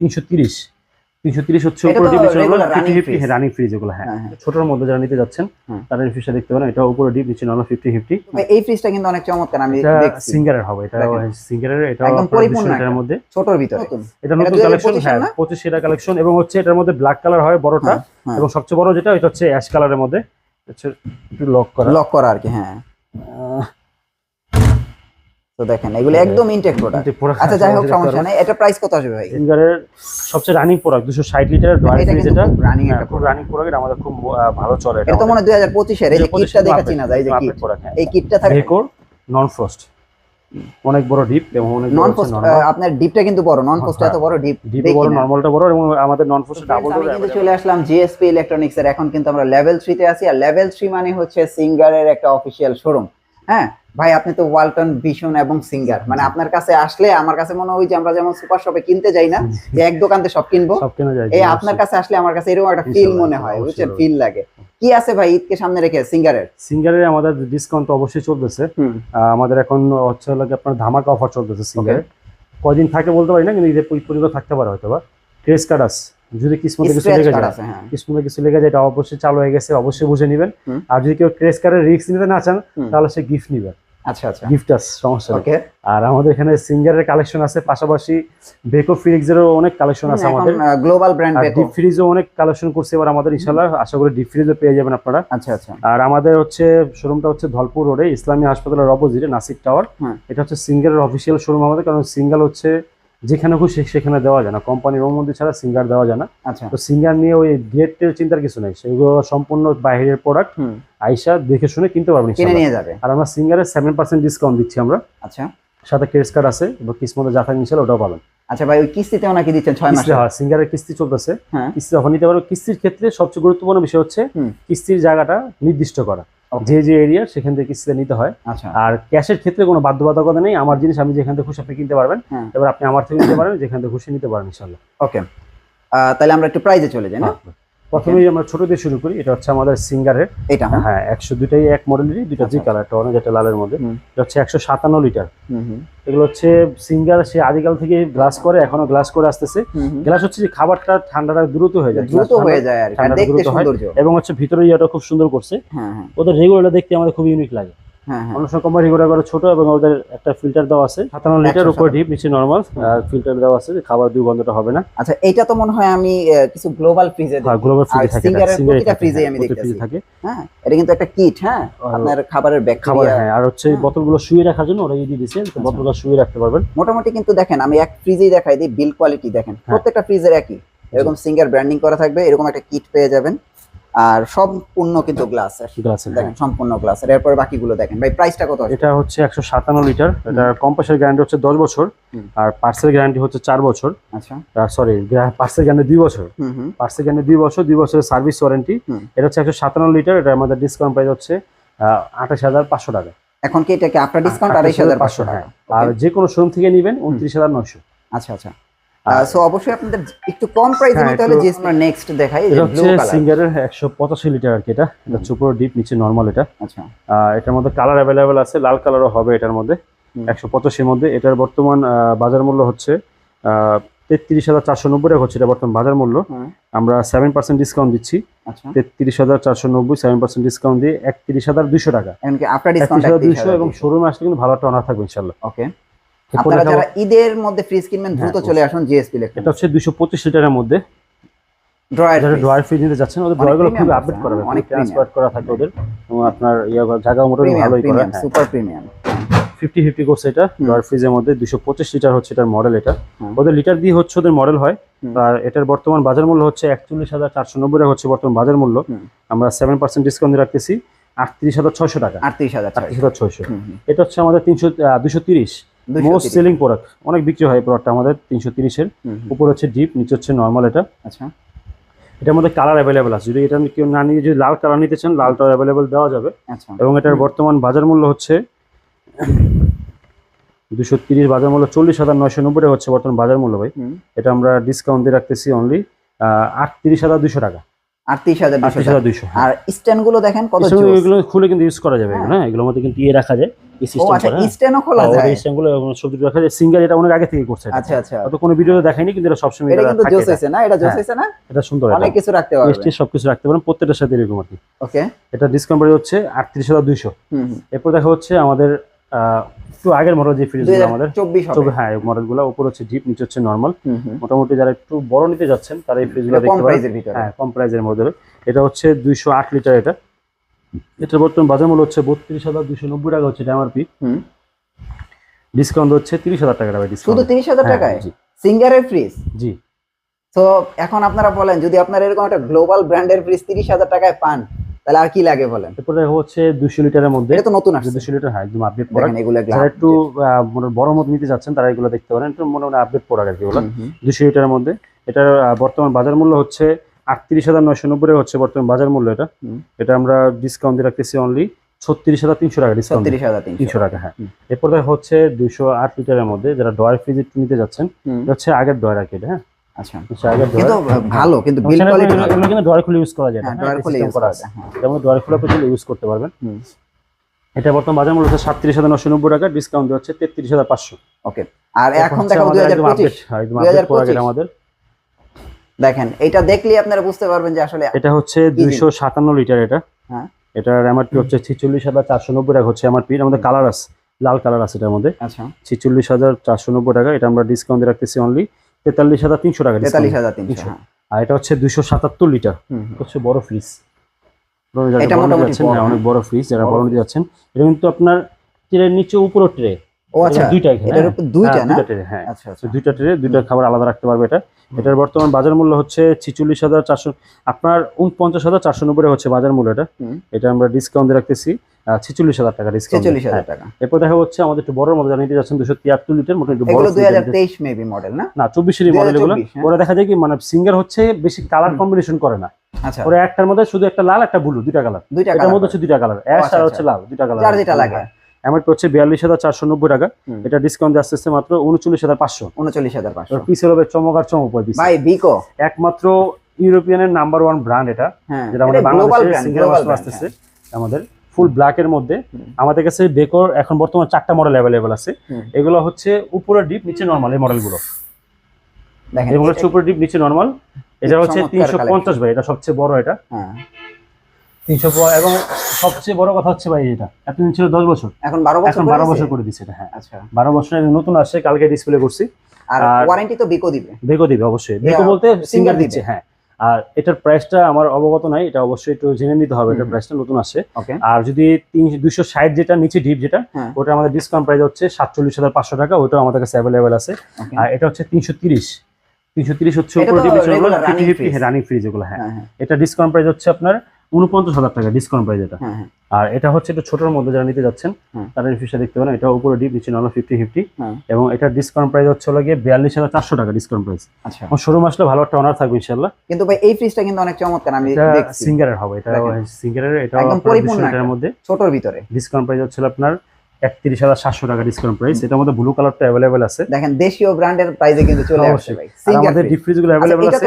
তিনশো তিরিশ। তিনশো তিরিশ হচ্ছে এটা উপরে ডিপ নিচে ফিফটি ফিফটি রানিং ফ্রিজ এগুলো হ্যাঁ। হ্যাঁ, হ্যাঁ। মধ্যে যারা নিতে যাচ্ছেন ফ্রিজটা দেখতে পারেন এটা উপরে ডিপ নিচে নর্মাল ফিফটি ফিফটি এই ফ্রিজটা কিন্তু অনেক চমৎকার আমি সিঙ্গারের হবে এটা সিঙ্গারের এটা একদম পরিপূর্ণ এটার মধ্যে। ছোটর ভিতরে। এটা এটা নতুন কালেকশন হ্যাঁ? পঁচিশ কালেকশন এবং হচ্ছে এটার মধ্যে ব্ল্যাক কালার হয় বড়টা হ্যাঁ, হ্যাঁ। এবং সবচেয়ে বড় যেটা এটা হচ্ছে অ্যাশ কালারের মধ্যে একটু লক করা। লক করা আর কি হ্যাঁ। তো দেখেন এগুলো একদম ইনটেক প্রোডাক্ট আচ্ছা যাই হোক সমস্যা পারবেন। নেই। এটা প্রাইস কত আসবে ভাই? সিঙ্গারের সবচেয়ে রানিং প্রোডাক্ট দুশো ষাট লিটারের ড্রয়ার ফ্রিজ এটা হ্যাঁ, একটা খুব রানিং প্রোডাক্ট আমাদের খুব ভালো চলে এটা তো মনে হয় দুই হাজার পঁচিশের এই যে কিটটা দেখে চিনা যায় এই যে কিট হ্যাঁ। এই কিটটা থাকে ভেকোর নন ফ্রস্ট অনেক বড় ডিপ এবং অনেক নন পোস্ট আপনার ডিপটা কিন্তু বড় নন পোস্ট হ্যাঁ। এত বড় ডিপ ডিপ বড় নরমালটা বড় এবং আমাদের নন ফ্রস্ট ডাবল আমি কিন্তু চলে আসলাম জিএসপি ইলেকট্রনিক্স এর। এখন কিন্তু আমরা লেভেল থ্রিতে আছি আর লেভেল থ্রি মানে হচ্ছে সিঙ্গারের একটা অফিসিয়াল শোরুম হ্যাঁ? ভাই আপনি তো ওয়ালটন ভিশন এবং সিঙ্গার। মানে আপনার কাছে আসলে আমার কাছে মনে হয় যে আমরা যেমন সুপার শপে কিনতে যাই না যে এক দোকান থেকে সব কিনবো। সব কেনা যায় এই আপনার কাছে আসলে আমার কাছে এরকম একটা ফিল মনে হয় বুঝছেন? ফিল লাগে। কি আছে ভাই ঈদকে সামনে রেখে সিঙ্গারের? সিঙ্গারের আমাদের ডিসকাউন্ট তো অবশ্যই চলতেছে। আমাদের এখন হচ্ছে কি আপনার ধামাকা অফার চলতেছে সিঙ্গারে কয়দিন থাকে বলতে পারি না কিন্তু ঈদের পরিবার থাকতে পারে হয়তো বা ক্রেস কার্ড আছে যদি কিসমতে কিছু লেগে যায় হ্যাঁ। কিসমতে কিছু লেগে যায় এটা অবশ্যই চালু হয়ে গেছে অবশ্যই বুঝে নেবেন। আর যদি কেউ ক্রেস কার্ডের রিস্ক নিতে না চান তাহলে সে গিফট নিবে। আচ্ছা আচ্ছা। গিফট আছে সমস্যা ওকে আর আমাদের এখানে সিঙ্গারের কালেকশন আছে পাশাপাশি বেকো অনেক কালেকশন আছে আমাদের। গ্লোবাল ব্র্যান্ড আর বেকো ডিপ ফ্রিজও অনেক কালেকশন করছে এবার আমাদের আশা করি ডিপ ফ্রিজও পেয়ে যাবেন আপনারা। আচ্ছা আচ্ছা। আর আমাদের হচ্ছে শোরুমটা হচ্ছে ধলপুর রোডে ইসলামী হাসপাতালের অপোজিটে নাসিক টাওয়ার এটা হচ্ছে সিঙ্গারের অফিসিয়াল শোরুম আমাদের কারণ সিঙ্গাল হচ্ছে যেখানে খুশি সেখানে দেওয়া যায় না। কোম্পানির অনুমতি ছাড়া সিঙ্গার দেওয়া যায় না। আচ্ছা। তো সিঙ্গার নিয়ে ওই ডেটের চিন্তার কিছু নেই। সেগুলো সম্পূর্ণ বাইরের প্রোডাক্ট আইসা দেখে শুনে কিনতে পারবেন কিনে নিয়ে যাবে। আর আমরা সিঙ্গারের সেভেন পার্সেন্ট ডিসকাউন্ট দিচ্ছি আমরা। আচ্ছা। সাথে ক্রেডিট কার্ড আছে এবং কিসমতে যা থাকে ইনশাল্লাহ ওটাও পাবেন। আচ্ছা ভাই ওই কিস্তিতেও নাকি দিচ্ছেন ছয় মাসে? হয় সিঙ্গারের কিস্তি চলতেছে। হ্যাঁ। কিস্তি অফার নিতে পারো। কিস্তির ক্ষেত্রে সবচেয়ে গুরুত্বপূর্ণ বিষয় হচ্ছে কিস্তির জায়গাটা নির্দিষ্ট করা. যে যে এরিয়া সেখান থেকে কিস্তিতে নিতে হয়। আচ্ছা। আর ক্যাশের ক্ষেত্রে কোনো বাধ্যবাধকতা নেই। আমার জিনিস আমি যেখান থেকে খুশি আপনি কিনতে পারবেন। এবার আপনি আমার থেকে নিতে পারেন যেখান থেকে খুশি নিতে পারেন ইনশাল্লাহ ওকে তাহলে আমরা একটু প্রাইজে চলে যাই না। প্রথমেই আমরা ছোট দিয়ে শুরু করি এটা হচ্ছে আমাদের সিঙ্গারের। এটা হ্যাঁ। হ্যাঁ একশো দুটাই এক মডেলেরই দুটা জি আচ্ছা। কালার একটা লালের মধ্যে। এটা হচ্ছে একশো সাতান্ন লিটার। এগুলো হচ্ছে সিঙ্গার সে আদিকাল থেকে গ্লাস করে এখনও গ্লাস করে আসতেছে। গ্লাস হচ্ছে যে খাবারটা ঠান্ডাটা দ্রুত হয়ে যায় দ্রুত হয়ে যায় আর দেখতে দ্রুত হয়। সৌন্দর্য। এবং হচ্ছে ভিতরে ইয়েটা খুব সুন্দর করছে। হ্যাঁ হ্যাঁ। ওদের রেগুলার দেখতে আমাদের খুব ইউনিক লাগে। হ্যাঁ হ্যাঁ। কোম্পানি ছোট এবং ওদের একটা ফিল্টার দেওয়া আছে। সাতান্ন লিটার 157 ডিপ নিচে নর্মাল আর ফিল্টার দেওয়া আছে খাবার দুর্গন্ধটা হবে না। আচ্ছা এইটা তো মনে হয় আমি কিছু গ্লোবাল ফ্রিজে আর গ্লোবাল ফ্রিজে থাকে প্রতিটা ফ্রিজে আমি দেখতেছি। থাকে। হ্যাঁ এটা কিন্তু একটা কিট হ্যাঁ আপনার খাবারের খাবার হ্যাঁ আর হচ্ছে হ্যাঁ। বোতলগুলো শুয়ে রাখার জন্য ওরা দিয়ে দিয়েছে আচ্ছা। বোতলগুলো শুয়ে রাখতে পারবেন। মোটামুটি কিন্তু দেখেন আমি এক ফ্রিজেই দেখাই দিই বিল কোয়ালিটি দেখেন। হ্যাঁ। প্রত্যেকটা ফ্রিজের একই। এরকম সিঙ্গার ব্র্যান্ডিং করা থাকবে এরকম একটা কিট পেয়ে যাবেন। আর সম্পূর্ণ কিন্তু গ্লাসের গ্লাসের দেখেন সম্পূর্ণ গ্লাসের এরপর বাকিগুলো দেখেন। ভাই প্রাইসটা কত এটা হচ্ছে একশো সাতান্ন লিটার এটা কম্পাসের গ্যারান্টি হচ্ছে দশ বছর। আর পার্সেল গ্যারান্টি হচ্ছে চার বছর। আচ্ছা। সরি পার্সেল গ্যারান্টি দুই বছর। পার্সেল গ্যারান্টি দুই বছর দুই বছরের সার্ভিস ওয়ারেন্টি এটা হচ্ছে একশো সাতান্ন লিটার এটা আমাদের ডিসকাউন্ট প্রাইস হচ্ছে আঠাশ হাজার পাঁচশো টাকা। এখন কি এটাকে আফটার ডিসকাউন্ট আড়াইশ হাজার পাঁচশো টাকা? আর যে কোনো শোরুম থেকে নেবেন উনত্রিশ হাজার নয়শো। আচ্ছা আচ্ছা। সো অবশ্যই আপনাদের একটু কম প্রাইসে হ্যাঁ, নিতে হলে যে আমরা নেক্সট দেখাই এটা ব্লু হচ্ছে কালার সিঙ্গারের একশো পঁচাশি লিটার আর কি এটা। এটা উপরে ডিপ নিচে নর্মাল এটা। আচ্ছা। এটার মধ্যে কালার অ্যাভেলেবেল আছে লাল কালারও হবে এটার মধ্যে হুম। একশো পঁচাশির মধ্যে। এটার বর্তমান বাজার মূল্য হচ্ছে তেত্রিশ হাজার চারশো নব্বই টাকা হচ্ছে এটা বর্তমান বাজার মূল্য। আমরা সেভেন পার্সেন্ট ডিসকাউন্ট দিচ্ছি। আচ্ছা। তেত্রিশ হাজার চারশো নব্বই সেভেন পার্সেন্ট ডিসকাউন্ট দিয়ে একত্রিশ হাজার দুশো টাকা। এখন আফটার ডিসকাউন্ট একত্রিশ হাজার দুশো এবং শোরুমে আসলে কিন্তু ভালো একটা অনার থাকবে ইনশাল্লাহ ওকে আপনারা যারা ঈদের মধ্যে ফ্রিজ কিনবেন দ্রুত হ্যাঁ, চলে আসুন জিএসপি এটা হচ্ছে দুশো পঁচিশ লিটারের মধ্যে। ড্রয়ার যারা ড্রয়ার ফ্রিজ নিতে যাচ্ছেন ওদের ড্রয়ারগুলো খুব আপডেট করা হবে অনেক ট্রান্সফার করা থাকে ওদের। এবং আপনার ইয়ে জায়গা মোটামুটি প্রিমিয়াম ভালোই করা। সুপার প্রিমিয়াম ফিফটি ফিফটি করছে এটা ড্রয়ার ফ্রিজের মধ্যে দুশো পঁচিশ লিটার হচ্ছে এটার মডেল এটা। ওদের লিটার দিয়ে হচ্ছে ওদের মডেল হয়। আর এটার বর্তমান বাজার মূল্য হচ্ছে একচল্লিশ হাজার চারশো নব্বই টাকা হচ্ছে বর্তমান বাজার মূল্য। আমরা সেভেন পার্সেন্ট ডিসকাউন্ট দিয়ে রাখতেছি। আটত্রিশ হাজার ছয়শো টাকা। আটত্রিশ হাজার আটত্রিশ হাজার ছয়শো। এটা হচ্ছে আমাদের তিনশো দুশো তিরিশ। মোস্ট সেলিং প্রোডাক্ট অনেক বিক্রি হয় প্রোডাক্টটা আমাদের তিনশো তিরিশের। উপর হচ্ছে ডিপ নিচে হচ্ছে নর্মাল এটা। আচ্ছা। এটার মধ্যে কালার অ্যাভেলেবেল আছে। যদি এটা কেউ না নিয়ে যদি লাল কালার নিতে চান লালটা অ্যাভেলেবেল দেওয়া যাবে। আচ্ছা। এবং এটার বর্তমান বাজার মূল্য হচ্ছে দুশো তিরিশ বাজার মূল্য চল্লিশ হাজার নয়শো নব্বই হচ্ছে বর্তমান বাজার মূল্য ভাই। এটা আমরা ডিসকাউন্ট দিয়ে রাখতেছি অনলি আটত্রিশ হাজার দুশো টাকা। আটত্রিশ হাজার আটত্রিশ হাজার দুইশো আর স্ট্যান্ডগুলো দেখেন কত এগুলো খুলে কিন্তু ইউজ করা যাবে হ্যাঁ। হ্যাঁ? এগুলোর মধ্যে কিন্তু ইয়ে রাখা যায় আচ্ছা হ্যাঁ। স্ট্যান্ডও খোলা হ্যাঁ, যায়। স্ট্যান্ডগুলো সবজি রাখা যায়। সিঙ্গার এটা অনেক আগে থেকে করছে আচ্ছা আচ্ছা। কোনো ভিডিওতে দেখাইনি কিন্তু এটা সবসময় এটা এটা কিন্তু জোস এটা। না? এটা জোস হ্যাঁ। না? এটা সুন্দর অনেক কিছু রাখতে টেস্টি সবকিছু রাখতে পারেন প্রত্যেকটার সাথে এরকম আর কি। ওকে এটা ডিসকাউন্ট হচ্ছে আটত্রিশ হাজার দুইশো। হুম। এরপর দেখা হচ্ছে আমাদের একটু আগের মডেল যে ফ্রিজ দুই হাজার আমাদের চব্বিশ হ্যাঁ মডেলগুলো উপর হচ্ছে ডিপ নিচে হচ্ছে নর্মাল। মোটামুটি যারা একটু বড় নিতে যাচ্ছেন তারা এই ফ্রিজগুলো দেখতে পারেন। হ্যাঁ কম প্রাইজের মধ্যে এটা হচ্ছে দুইশো আট লিটার এটা। এটা বর্তমান বাজার মূল্য হচ্ছে বত্রিশ হাজার দুশো নব্বই টাকা হচ্ছে এমআরপি। ডিসকাউন্ট হচ্ছে তিরিশ হাজার টাকা শুধু তিরিশ হাজার টাকায়? জি। সিঙ্গারের ফ্রিজ জি। তো এখন আপনারা বলেন যদি আপনারা এরকম একটা গ্লোবাল ব্র্যান্ডের ফ্রিজ তিরিশ হাজার টাকায় পান তাহলে আর কি লাগে বলেন? এরপর হচ্ছে দুশো লিটারের মধ্যে। এটা তো নতুন আসছে। দুশো লিটার হ্যাঁ একদম আপডেট প্রোডাক্ট এগুলো যারা একটু মনে বড় মত নিতে যাচ্ছেন তারা এগুলো দেখতে পারেন। একটু মনে মনে আপডেট প্রোডাক্ট আর কি এগুলো। দুশো লিটারের মধ্যে। এটার বর্তমান বাজার মূল্য হচ্ছে আটত্রিশ হাজার নয়শো নব্বই হচ্ছে বর্তমান বাজার মূল্য এটা। এটা আমরা ডিসকাউন্ট দিয়ে রাখতেছি অনলি ছত্রিশ হাজার তিনশো টাকা ডিসকাউন্ট তিনশো টাকা হ্যাঁ। এরপর দেখা হচ্ছে দুশো আট লিটারের মধ্যে যারা ডয়ার ফ্রিজ নিতে যাচ্ছেন এটা হচ্ছে আগের ডয়ার আর কি হ্যাঁ। আচ্ছা। হচ্ছে আগের কিন্তু ডয়ার ভালো কিন্তু বিল কোয়ালিটি এগুলো কিন্তু ডয়ার খুলে ইউজ করা যায়। হ্যাঁ হ্যাঁ, খুলে ইউজ করা করা যায় হ্যাঁ। যেমন ডয়ার খুলে আপনি ইউজ করতে পারবেন। এটা বর্তমান বাজার মূল্য হচ্ছে সাতত্রিশ হাজার নশো নব্বই টাকা ডিসকাউন্ট হচ্ছে তেত্রিশ হাজার পাঁচশো। ওকে আর এখন দেখাবো দুই হাজার পঁচিশ একদম 2025 আপডেট প্রোডাক্ট আমাদের। দেখেন এটা দেখলেই আপনারা বুঝতে পারবেন যে আসলে এটা হচ্ছে দুইশো সাতান্ন লিটার এটা। হ্যাঁ। এটার এমআরপি হচ্ছে ছিচল্লিশ হাজার চারশো নব্বই টাকা হচ্ছে এমআরপি আমাদের কালার আছে লাল কালার আছে এটার মধ্যে। আচ্ছা। ছিচল্লিশ হাজার চারশো নব্বই টাকা এটা আমরা ডিসকাউন্ট রাখতেছি অনলি তেতাল্লিশ হাজার তিনশো টাকা তেতাল্লিশ হাজার তিনশো তিনশো। আর এটা হচ্ছে দুইশো সাতাত্তর লিটার। হচ্ছে বড় ফ্রিজ এটা মোটামুটি হ্যাঁ। অনেক বড় ফ্রিজ যারা বড় বড় নিতে যাচ্ছেন। এটা কিন্তু আপনার ট্রের নিচে উপরও ট্রে। ও আচ্ছা দুইটা এখানে, হ্যাঁ। দুইটা হ্যাঁ, না? হ্যাঁ। আচ্ছা আচ্ছা। দুইটা ট্রে দুইটা খাবার আলাদা রাখতে পারবে এটা। এটার বর্তমান বাজার মূল্য হচ্ছে ছিচল্লিশ হাজার চারশো আপনার উনপঞ্চাশ হাজার চারশো নব্বই হচ্ছে বাজার মূল্য এটা। এটা আমরা ডিসকাউন্ট রাখতেছি ছিচল্লিশ হাজার টাকা ডিসকাউন্ট হাজার টাকা। এরপর দেখা হচ্ছে আমাদের একটু বড় মধ্যে নিতে যাচ্ছেন দুশো তিয়াত্তর লিটার মোটামুটি বড় দুই হাজার তেইশ মেবি মডেল না? না চব্বিশের মডেল এগুলো। 2024, হ্যাঁ। ওরা দেখা যায় কি মানে সিঙ্গার হচ্ছে বেশি কালার কম্বিনেশন করে না। আচ্ছা। ওরা একটার মধ্যে শুধু একটা লাল একটা ব্লু দুইটা কালার দুইটা এটার মধ্যে হচ্ছে দুইটা কালার অ্যাশ আচ্ছা, আর আচ্ছা। হচ্ছে লাল দুইটা কালার যেটা লাগে। এমআরপি হচ্ছে বিয়াল্লিশ হাজার চারশো নব্বই টাকা। এটা ডিসকাউন্ট আসতে আসতে মাত্র উনচল্লিশ হাজার পাঁচশো। উনচল্লিশ হাজার পাঁচশো। পিসের হবে চমক আর চমক ভাই বিকো একমাত্র ইউরোপিয়ানের নাম্বার ওয়ান ব্র্যান্ড এটা হ্যাঁ যেটা আমাদের বাংলাদেশে সিঙ্গেল আসতেছে আমাদের ফুল ব্ল্যাক এর মধ্যে। আমাদের কাছে বেকর এখন বর্তমানে চারটা মডেল অ্যাভেলেবেল আছে। এগুলো হচ্ছে উপরে ডিপ নিচে নর্মাল এই মডেলগুলো দেখেন এগুলো হচ্ছে উপরে ডিপ নিচে নর্মাল এটা হচ্ছে তিনশো পঞ্চাশ ভাই এটা সবচেয়ে বড় এটা। হ্যাঁ। তিনশো এবং সবচেয়ে বড় কথা হচ্ছে ভাই এটা। এতদিন ছিল দশ বছর। এখন বারো বছর এখন করে বারো? বছর করে দিচ্ছে এটা হ্যাঁ। আচ্ছা। বারো বছরের নতুন আসছে কালকে ডিসপ্লে করছি। আর ওয়ারেন্টি তো বিকো দিবে। বেকো দিবে অবশ্যই। বেকো বলতে সিঙ্গার দিচ্ছে হ্যাঁ। আর এটার প্রাইসটা আমার অবগত নাই এটা অবশ্যই একটু জেনে নিতে হবে এটার প্রাইসটা নতুন আসছে। আর যদি দুশো ষাট যেটা নিচে ডিপ যেটা হ্যাঁ। ওটা আমাদের ডিসকাউন্ট প্রাইস হচ্ছে সাতচল্লিশ হাজার পাঁচশো টাকা ওটাও আমাদের কাছে অ্যাভেলেবেল আছে। আর এটা হচ্ছে তিনশো তিরিশ। তিনশো তিরিশ হচ্ছে এটা উপরে ডিপ regular রানিং ফ্রিজ এগুলো হ্যাঁ। হ্যাঁ হ্যাঁ। এটা ডিসকাউন্ট প্রাইস হচ্ছে আপনার উনপঞ্চাশ হাজার টাকা ডিসকাউন্ট প্রাইস এটা। হ্যাঁ হ্যাঁ। আর এটা হচ্ছে একটু ছোটর মধ্যে যারা নিতে যাচ্ছেন তাদের ফিসটা দেখতে পারেন এটা উপরে ডিপ নিচে নর্মাল ফিফটি ফিফটি হ্যাঁ। এবং এটা ডিসকাউন্ট প্রাইস হচ্ছে গিয়ে বিয়াল্লিশ হাজার চারশো টাকা ডিসকাউন্ট প্রাইস আচ্ছা। শুরু শোরুম আসলে ভালো একটা অনার থাকবে ইনশাল্লাহ কিন্তু ভাই এই ফ্রিজটা কিন্তু অনেক চমৎকার আমি সিঙ্গারের হবে এটা। সিঙ্গারের এটা একটা। মধ্যে। ছোটর ভিতরে। ডিসকাউন্ট প্রাইস হচ্ছে আপনার একত্রিশ হাজার সাতশো টাকা ডিসকাউন্ট প্রাইস এটার মধ্যে ব্লু কালারটা অ্যাভেলেবেল আছে। দেখেন দেশীয় ব্র্যান্ডের প্রাইসে কিন্তু চলে আসছে ভাই। আমাদের ডিপ ফ্রিজগুলো অ্যাভেলেবেল আছে।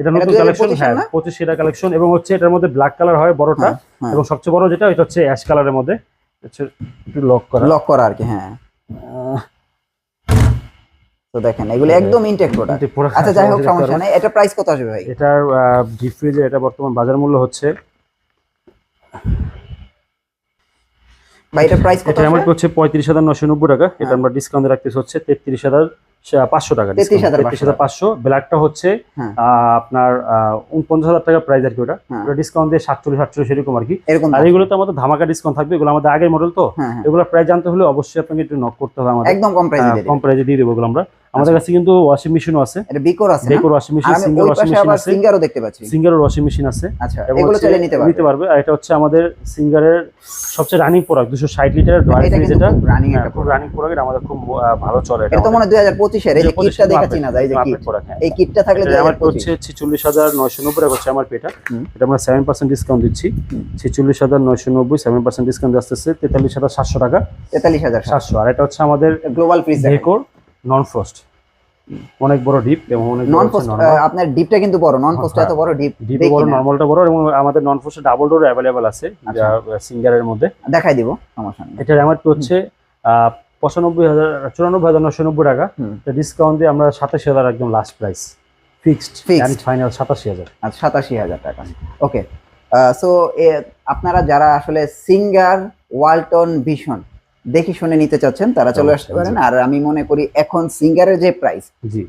এটা নতুন কালেকশন হ্যাঁ? পঁচিশ এটা কালেকশন এবং হচ্ছে এটার মধ্যে ব্ল্যাক কালার হয় বড়টা। হ্যাঁ, হ্যাঁ। এবং সবচেয়ে বড় যেটা এটা হচ্ছে অ্যাশ কালারের মধ্যে। হচ্ছে একটু লক করা। লক করা আর কি হ্যাঁ। তো দেখেন এগুলো একদম ইনটেক প্রোডাক্ট আচ্ছা যাই হোক সমস্যা। নেই। এটা প্রাইস কত আসবে ভাই? এটার ডিপ ফ্রিজের এটা বর্তমান বাজার মূল্য হচ্ছে ভাই এটা প্রাইস কত এটা আমার হচ্ছে পঁয়ত্রিশ হাজার নশো নব্বই টাকা। এটা হ্যাঁ। আমরা ডিসকাউন্ট রাখতেছি হচ্ছে তেত্রিশ হাজার পাঁচশো টাকা 33,500 তেত্রিশ হাজার পাঁচশো ব্ল্যাকটা হচ্ছে হ্যাঁ। আহ, আপনার উনপঞ্চাশ হাজার টাকা প্রাইস আর কি ওটা। হ্যাঁ। ডিসকাউন্ট দিয়ে সাতচল্লিশ সাতচল্লিশ এরকম আর কি। আর এগুলো তো আমাদের ধামাকা ডিসকাউন্ট থাকবে। এগুলো আমাদের আগের মডেল তো। হ্যাঁ হ্যাঁ। এগুলো প্রাইস জানতে হলে অবশ্যই আপনাকে একটু নক করতে হবে আমাদের। একদম কম প্রাইস দিয়ে কম প্রাইসে দিয়ে দেবো এগুলো আমরা। আমাদের কাছে কিন্তু ওয়াশিং মেশিনও আছে। এটা বিকোর আছে না? Decor washing machine single washing machine আছে। সিঙ্গারও দেখতে পাচ্ছি। সিঙ্গেল ওয়াশিং মেশিন আছে। আচ্ছা এগুলো চাইলে নিতে পারবে। নিতে পারবে। আর এটা হচ্ছে আমাদের সিঙ্গারের সবচেয়ে রানিং প্রোডাক্ট দুশো ষাট লিটারের ড্রয়ার এটা ফ্রিজ এটা। রানিং হ্যাঁ, একটা খুব রানিং প্রোডাক্ট আমাদের খুব ভালো চলে এটা তো মনে হয় দুই হাজার পঁচিশের এই কিটটা দেখাচ্ছি না যাই যে কিট এই কিটটা থাকলে আমার হচ্ছে ছিচল্লিশ হাজার নয়শো নব্বই টাকা হচ্ছে আমার পেটা। এটা আমরা সেভেন পার্সেন্ট ডিসকাউন্ট দিচ্ছি। হুম। ছিচল্লিশ হাজার নয়শো নব্বই সেভেন পার্সেন্ট ডিসকাউন্ট আসতেছে। তেতাল্লিশ হাজার সাতশো টাকা। তেতাল্লিশ হাজার সাতশো। আর এটা হচ্ছে আমাদের গ্লোবাল ফ্রিজ ডেকোর নন ফ্রস্ট অনেক বড় ডিপ এবং অনেক নন পোস্ট আপনার ডিপটা কিন্তু বড় নন পোস্ট হ্যাঁ। এত বড় ডিপ ডিপ বড় নর্মালটা বড় এবং আমাদের নন পোস্টে ডাবল ডোর অ্যাভেলেবল আছে যা সিঙ্গারের মধ্যে। দেখাই দিব সমস্যা নেই। এটার এমআরপি হচ্ছে পঁচানব্বই হাজার চুরানব্বই হাজার নশো নব্বই টাকা। ডিসকাউন্ট দিয়ে আমরা সাতাশি হাজার একদম last price fixed Fixed. Final সাতাশি হাজার। আচ্ছা সাতাশি হাজার টাকা। ওকে সো আপনারা যারা আসলে সিঙ্গার ওয়ালটন ভীষণ দেখে শুনে নিতে চাচ্ছেন তারা চলে আসতে পারেন। আর আমি মনে করি এখন সিঙ্গারের যে প্রাইস জি।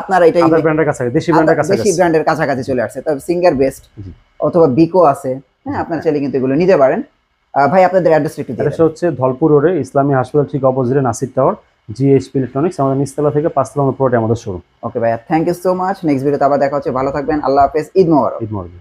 আপনারা এটাই ব্র্যান্ডের কাছে দেশি ব্র্যান্ডের কাছে বেশি ব্র্যান্ডের কাছাকাছি চলে আসছে। তবে সিঙ্গার বেস্ট অথবা বিকো আছে হ্যাঁ আপনারা চাইলে কিন্তু এগুলো নিতে পারেন। ভাই আপনাদের অ্যাড্রেস একটু দিয়ে এটা হচ্ছে ধলপুর রোডে ইসলামী হাসপাতাল ঠিক অপোজিটে নাসির টাওয়ার জিএইচপি ইলেকট্রনিক্স আমাদের নিচতলা থেকে পাঁচতলা নম্বর পুরোটাই আমাদের শোরুম ওকে ভাইয়া thank you so much next ভিডিওতে আবার দেখা হচ্ছে। ভালো থাকবেন। আল্লাহ হাফেজ। ঈদ মোবারক। ঈদ মর্গে